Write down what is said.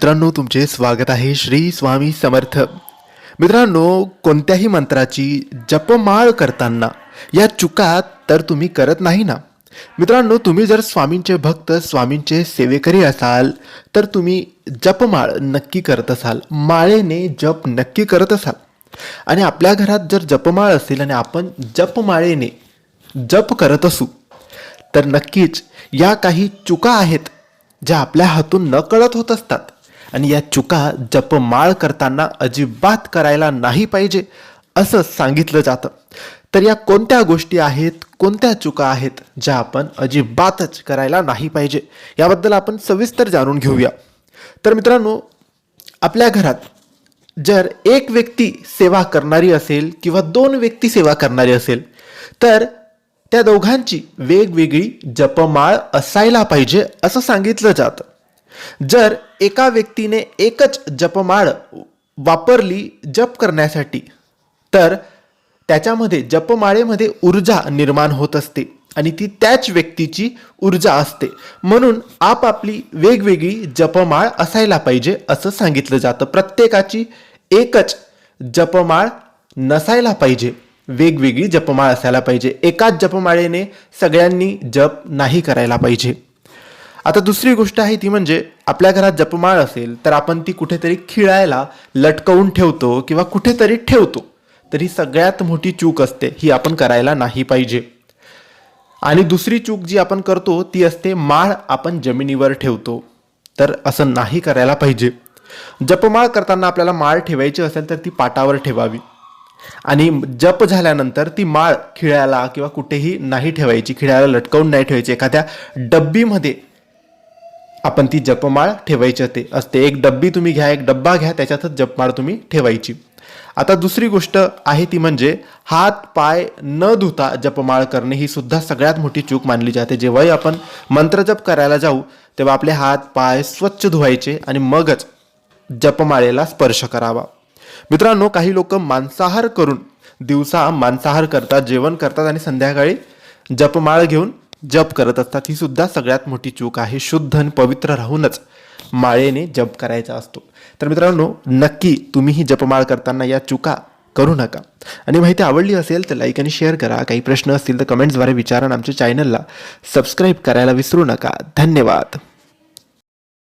मित्रांनो तुमचे स्वागत आहे श्री स्वामी समर्थ. मित्रांनो कोणत्याही मंत्राची जपमाळ करताना या चुका तर तुम्ही करत नाही ना? मित्रांनो तुम्ही जर स्वामींचे भक्त स्वामींचे सेवेकरी असाल तर तुम्ही जपमाळ नक्की करत असाल. माळेने जप नक्की करत असाल. आणि आपल्या घरात जर जपमाळ असेल आणि आपण जपमाळेने जप करत असू तर नक्कीच या काही चुका आहेत ज्या आपल्या हातून न कळत होत असतात. आणि या चुका जपमाळ करताना अजिबात करायला नाही पाहिजे असं सांगितलं जातं. तर या कोणत्या गोष्टी आहेत कोणत्या चुका आहेत ज्या आपण अजिबातच करायला नाही पाहिजे याबद्दल आपण सविस्तर जाणून घेऊया. तर मित्रांनो आपल्या घरात जर एक व्यक्ती सेवा करणारी असेल किंवा दोन व्यक्ती सेवा करणारी असेल तर त्या दोघांची वेगवेगळी जपमाळ असायला पाहिजे असं सांगितलं जातं. जर एका व्यक्तीने एकच जपमाळ वापरली जप करण्यासाठी तर त्याच्यामध्ये जपमाळेमध्ये ऊर्जा निर्माण होत असते आणि ती त्याच व्यक्तीची ऊर्जा असते. म्हणून आपापली वेगवेगळी जपमाळ असायला पाहिजे असं सांगितलं जातं. प्रत्येकाची एकच जपमाळ नसायला पाहिजे. वेगवेगळी जपमाळ असायला पाहिजे. एकाच जपमाळेने सगळ्यांनी जप नाही करायला पाहिजे. आता दुसरी गोष्ट आहे ती म्हणजे आपल्या घरात जपमाळ असेल तर आपण ती कुठेतरी खिळायला लटकवून ठेवतो किंवा कुठेतरी ठेवतो. तर ही सगळ्यात मोठी चूक असते ही आपण करायला नाही पाहिजे. आणि दुसरी चूक जी आपण करतो ती असते माळ आपण जमिनीवर ठेवतो. तर असं नाही करायला पाहिजे. जपमाळ करताना आपल्याला माळ ठेवायची असेल तर ती पाटावर ठेवावी. आणि जप झाल्यानंतर ती माळ खिळ्याला किंवा कुठेही नाही ठेवायची खिळ्याला लटकवून नाही ठेवायची. एखाद्या डब्बीमध्ये आपण ती जपमाळ ठेवायची असते असते. एक डब्बी तुम्ही घ्या एक डब्बा घ्या त्याच्यातच जपमाळ तुम्ही ठेवायची. आता दुसरी गोष्ट आहे ती म्हणजे हात पाय न धुता जपमाळ करणे ही सुद्धा सगळ्यात मोठी चूक मानली जाते. जेव्हाही आपण मंत्रजप करायला जाऊ तेव्हा आपले हात पाय स्वच्छ धुवायचे आणि मगच जपमाळेला स्पर्श करावा. मित्रांनो काही लोक मांसाहार करून दिवसा मांसाहार करतात जेवण करतात आणि संध्याकाळी जपमाळ घेऊन जप करत असतात. ही सुद्धा सगळ्यात मोठी चूक आहे. शुद्ध आणि पवित्र राहूनच माळेने जप करायचा असतो. तर मित्रांनो नक्की तुम्ही ही जपमाळ करताना या चुका करू नका. आणि माहिती आवडली असेल तर लाईक आणि शेअर करा. काही प्रश्न असतील तर कमेंट्सद्वारे विचारा आमच्या चॅनलला सबस्क्राईब करायला विसरू नका. धन्यवाद.